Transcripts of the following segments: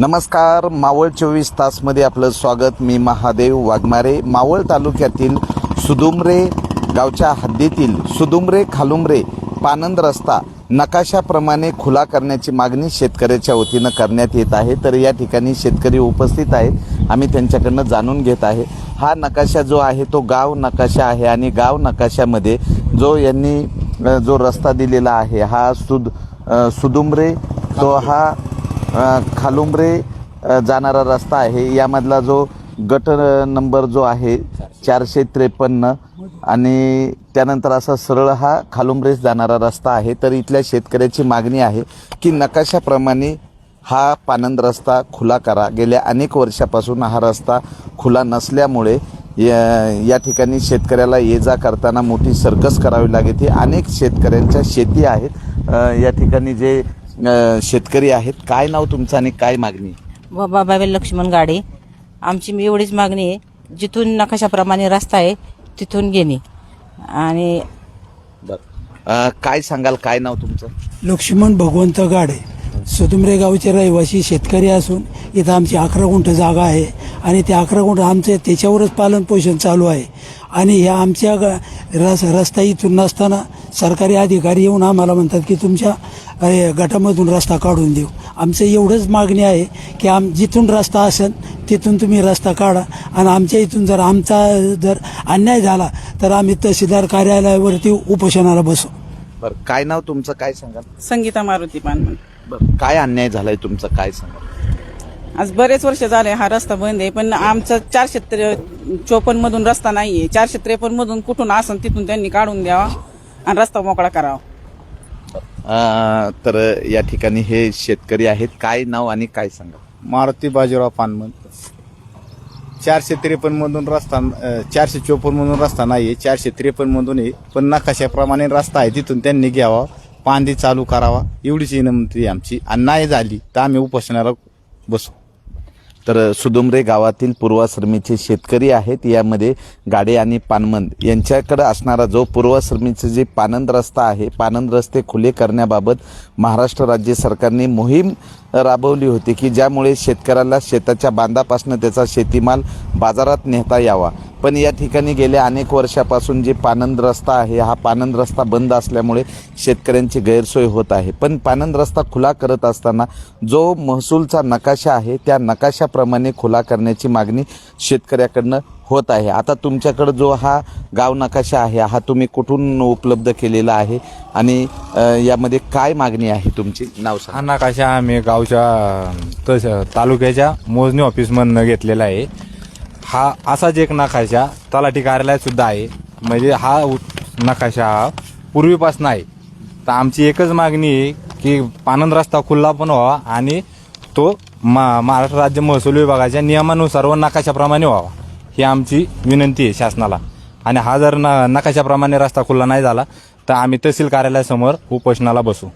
नमस्कार मावळ चोवीस तासमध्ये आपलं स्वागत. मी महादेव वाघमारे. मावळ तालुक्यातील सुदुमरे गावच्या हद्दीतील सुदुमरे खालुमरे पानंद रस्ता नकाशाप्रमाणे खुला करण्याची मागणी शेतकऱ्याच्या वतीनं करण्यात येत आहे. तर या ठिकाणी शेतकरी उपस्थित आहेत. आम्ही त्यांच्याकडनं जाणून घेत आहे. हा नकाशा जो आहे तो गाव नकाशा आहे आणि गाव नकाशामध्ये जो यांनी जो रस्ता दिलेला आहे हा सुद सुदुमरे तो हा खालुंबरे जाणारा रस्ता आहे. यामधला जो गट नंबर जो आहे चारशे त्रेपन्न आणि त्यानंतर असा सरळ हा खालुंब्रेस जाणारा रस्ता आहे. तर इथल्या शेतकऱ्याची मागणी आहे की नकाशाप्रमाणे हा पानंद रस्ता खुला करा. गेल्या अनेक वर्षापासून हा रस्ता खुला नसल्यामुळे या या ठिकाणी शेतकऱ्याला ये जा करताना मोठी सर्कस करावी लागते अनेक शेतकऱ्यांच्या शेती आहेत. या ठिकाणी जे अ, शेतकरी आहेत. काय नाव तुमचं आणि काय मागणी? व बाबाबेल लक्ष्मण गाडे. आमची मी एवढीच मागणी आहे. जिथून नकाशाप्रमाणे रस्ता आहे तिथून घेणे. आणि बर. काय सांगाल? काय नाव तुमचं? लक्ष्मण भगवंत गाडे. सुदुमरे गावचे रहिवासी शेतकरी असून इथं आमची अकरा गुंठ जागा आहे. आणि त्या अकरा गुंठ आमचे त्याच्यावरच पालन पोषण चालू आहे. आणि ह्या आमच्या ग- रस रस्ता इथून नसताना सरकारी अधिकारी येऊन आम्हाला म्हणतात की तुमच्या गटामधून रस्ता काढून देऊ. आमचं एवढंच मागणी आहे की आम जिथून रस्ता असेल तिथून तुम्ही रस्ता काढा. आणि आमच्या इथून जर आमचा जर अन्याय झाला तर आम्ही तहसीलदार कार्यालयावरती उपोषणाला बसू. बर काय नाव तुमचं? काय सांगाल? संगीता मारुती पानमन. बर काय अन्याय झालाय तुमचं? काय सांगाल? आज बरेच वर्ष झाले हा रस्ता बंद आहे पण आमचा चारशे चोपन्न मधून रस्ता नाहीये. चारशे त्रेपन्न मधून कुठून असन तिथून त्यांनी काढून द्यावा आणि रस्ता मोकळा करावा. तर या ठिकाणी हे शेतकरी आहेत. काय नाव आणि काय सांगा? मारुती बाजीराव पानमन. चारशे त्रेपन्न मधून रस्ता चारशे चोपन्न मधून रस्ता आहे चारशे त्रेपन्न मधून आहे. पण नकाशाप्रमाणे रस्ता आहे तिथून त्यांनी घ्यावा पांदी चालू करावा एवढीच विनंती आमची. आणि नाही झाली तर आम्ही उपोषणाला बसू. तर सुदुमरे गावातील पूर्वाश्रमीचे शेतकरी आहेत. यामध्ये गाडे आणि पानमंद यांच्याकडे असणारा जो पूर्वाश्रमीचे जे पानंद रस्ता आहे पानंद रस्ते खुले करण्याबाबत महाराष्ट्र राज्य सरकारने मोहीम राबवली होती की ज्यामुळे शेतकऱ्याला शेताच्या बांधापासून त्याचा शेतीमाल बाजारात नेता यावा. पण या ठिकाणी गेल्या अनेक वर्षापासून जे पानंद रस्ता आहे हा पानंद रस्ता बंद असल्यामुळे शेतकऱ्यांची गैरसोय होत आहे. पण पानंद रस्ता खुला करत असताना जो महसूलचा नकाशा आहे त्या नकाशाप्रमाणे खुला करण्याची मागणी शेतकऱ्याकडनं होत आहे. आता तुमच्याकडं जो हा गाव नकाशा आहे हा तुम्ही कुठून उपलब्ध केलेला आहे आणि यामध्ये काय मागणी आहे तुमची? नाव हा नकाशा आम्ही गावच्या तस तालुक्याच्या मोजणी ऑफिसमधनं घेतलेला आहे. हा असाच एक नकाशा तलाठी कार्यालयात सुद्धा आहे. म्हणजे हा नकाशा हा पूर्वीपासून आहे. तर आमची एकच मागणी आहे की पानंद रस्ता खुल्ला पण व्हावा आणि तो मा महाराष्ट्र राज्य महसूल विभागाच्या नियमानुसार व नकाशाप्रमाणे व्हावा. ही आमची विनंती आहे शासनाला. आणि हा जर न नकाशाप्रमाणे रस्ता खुल्ला नाही झाला तर आम्ही तहसील कार्यालयासमोर उपोषणाला बसू.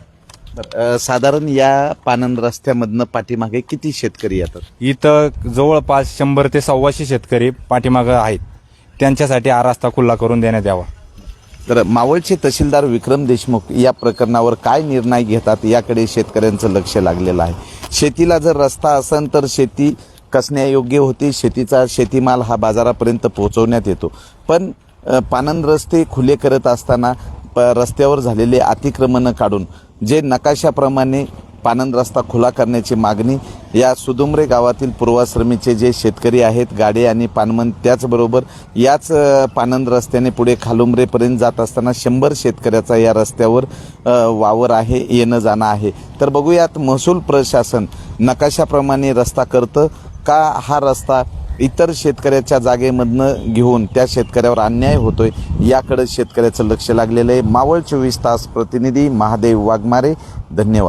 अ, साधारण या पानंद रस्त्यामधनं पाठीमागे किती शेतकरी येतात? इथं जवळपास शंभर ते सव्वाशे शेतकरी पाठीमागं आहेत. त्यांच्यासाठी हा रस्ता खुल्ला करून देण्यात यावा. तर मावळचे तहसीलदार विक्रम देशमुख या प्रकरणावर काय निर्णय घेतात याकडे शेतकऱ्यांचं लक्ष लागलेलं आहे. शेतीला जर रस्ता असेल तर शेती कसण्यायोग्य होती? शेतीचा शेतीमाल हा बाजारापर्यंत पोहोचवण्यात येतो. पण अ, पानंद रस्ते खुले करत असताना प रस्त्यावर झालेले अतिक्रमणं काढून जे नकाशाप्रमाणे पानंद रस्ता खुला करण्याची मागणी या सुदुमरे गावातील पूर्वाश्रमीचे जे शेतकरी आहेत गाडे आणि पानमन त्याचबरोबर याच पानंद रस्त्याने पुढे खालुमरेपर्यंत जात असताना शंभर शेतकऱ्याचा या रस्त्यावर वावर आहे येणं जाणं आहे. तर बघूयात महसूल प्रशासन नकाशाप्रमाणे रस्ता करतं का हा रस्ता इतर शेतकऱ्याच्या जागेमधनं घेऊन त्या शेतकऱ्यावर अन्याय होतोय याकडे शेतकऱ्याचं लक्ष लागलेलं आहे. मावळ चोवीस तास प्रतिनिधी महादेव वाघमारे धन्यवाद.